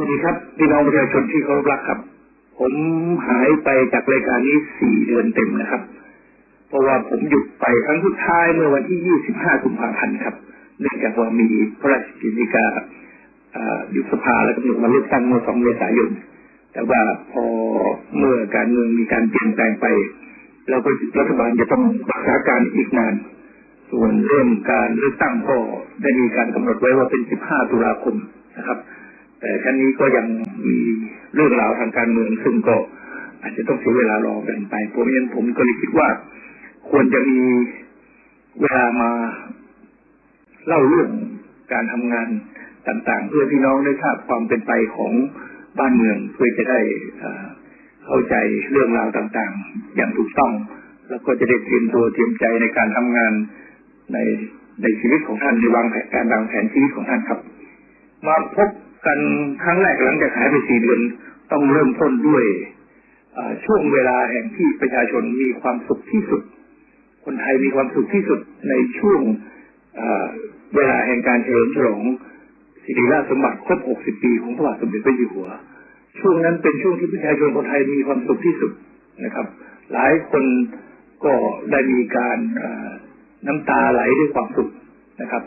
วัสดีครับพี่น้องประชาชนที่เคารพรักครับ ผมหายไปจากรายการนี้สี่เดือนเต็มนะครับ เพราะว่าผมหยุดไปครั้งสุดท้ายเมื่อวันที่25กุมภาพันธ์ครับเนื่องจากว่ามีพระราชกิจกาอยุบสภาและกำหนดวันเลือกตั้งเมื่อ2เมษายน แต่ว่าพอเมื่อการเมืองมีการเปลี่ยนแปลงไป เราก็รัฐบาลจะต้องรักษาการอีกนาน ส่วนเรื่องการเลือกตั้งก็ได้มีการกำหนดไว้ว่าเป็น 15 ตุลาคมนะครับ แต่ครั้งนี้ก็ยังมีเรื่องราวทางการเมืองซึ่งก็อาจจะต้องเสียเวลารอกันไปเพราะฉะนั้นผมก็เลยคิดว่าควรจะมีเวลามาเล่าเรื่องการทำงานต่างๆ เพื่อพี่น้องได้ทราบความเป็นไปของบ้านเมืองเพื่อจะได้เอ่อเข้าใจเรื่องราวต่างๆ อย่างถูกต้อง แล้วก็จะได้เตรียมตัวเตรียมใจในการทำงานในในชีวิตของท่านในวางแผนการวางแผนชีวิตของท่านครับ มาพบ กันครั้งแรกหลังจากหายไปสี่เดือนต้องเริ่มต้นด้วยช่วงเวลาแห่งที่ประชาชนมีความสุขที่สุด คนไทยมีความสุขที่สุดในช่วงเวลาแห่งการเฉลิมฉลองสิริราชสมบัติครบ 60 ปีของพระบาทสมเด็จพระจ้าอยู่หัว ช่วงนั้นเป็นช่วงที่ประชาชนคนไทยมีความสุขที่สุดนะครับ หลายคนก็ได้มีการน้ำตาไหลด้วยความสุขนะครับ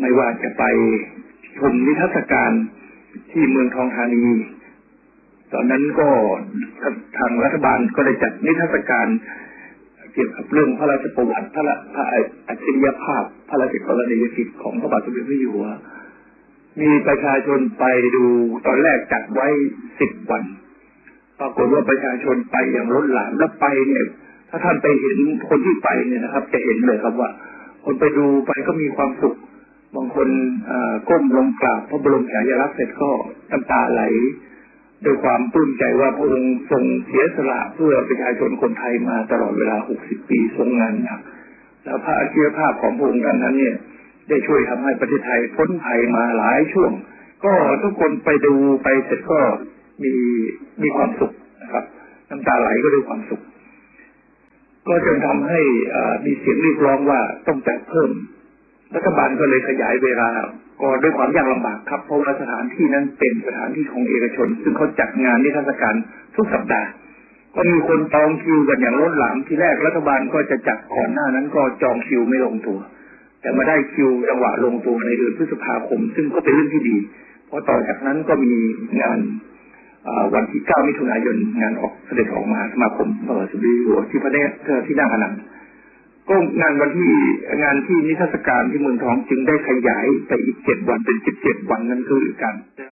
ไม่ว่าจะไปชมนิทรรศการ ที่เมืองทองธานี ตอนนั้นก็ทางรัฐบาลก็ได้จัดนิทรรศการเกี่ยวกับเรื่องพระราชประวัติพระพระอัจฉริยภาพ พระราชกรณียกิจของพระบาทสมเด็จพระอยู่หัว มีประชาชนไปดูตอนแรกจัดไว้สิบวัน ปรากฏว่าประชาชนไปอย่างล้นหลามแล้วไปเนี่ย ถ้าท่านไปเห็นคนที่ไปเนี่ยนะครับ จะเห็นเลยครับว่า คนไปดูไปก็มีความสุข บางคนก้มลงกราบพระบรมฉายาลักษณ์เสร็จก็น้ำตาไหลด้วยความปลื้มใจว่าพระองค์ทรงเสียสละเพื่อประชาชนคนไทยมาตลอดเวลา 60 ปีทรงงานหนักแล้วพระอัจฉริยภาพของพระองค์นั้นเนี่ย ได้ช่วยทำให้ประเทศไทยพ้นภัยมาหลายช่วง ก็ทุกคนไปดูไปเสร็จก็มีมีความสุขนะครับ น้ำตาไหลก็ด้วยความสุข ก็จนทำให้มีเสียงเรียกร้องว่าต้องจัดเพิ่ม รัฐบาลก็เลยขยายเวลาก็ด้วยความยากลำบากครับเพราะว่าสถานที่นั้นเป็นสถานที่ของเอกชน ซึ่งเขาจัดงานนิทรรศการทุกสัปดาห์ก็มีคนจองคิวกันอย่างล้นหลามทีแรกรัฐบาลก็จะจัดก่อนหน้านั้นก็จองคิวไม่ลงตัว แต่มาได้คิวจังหวะลงตัวในเดือนพฤษภาคม ซึ่งก็เป็นเรื่องที่ดี เพราะต่อจากนั้นก็มีงานวันที่ 9 มิถุนายนงานออกเสด็จออกมาสมาคมพระบาทสมเด็จอยู่หัวที่พระเนตรที่นั่งอนันต์ ก็งานวันที่งานที่นิทรรศการที่เมืองทองจึงได้ขยายไปอีกเจ็ดวันเป็นสิบเจ็ดวันนั่นคือการ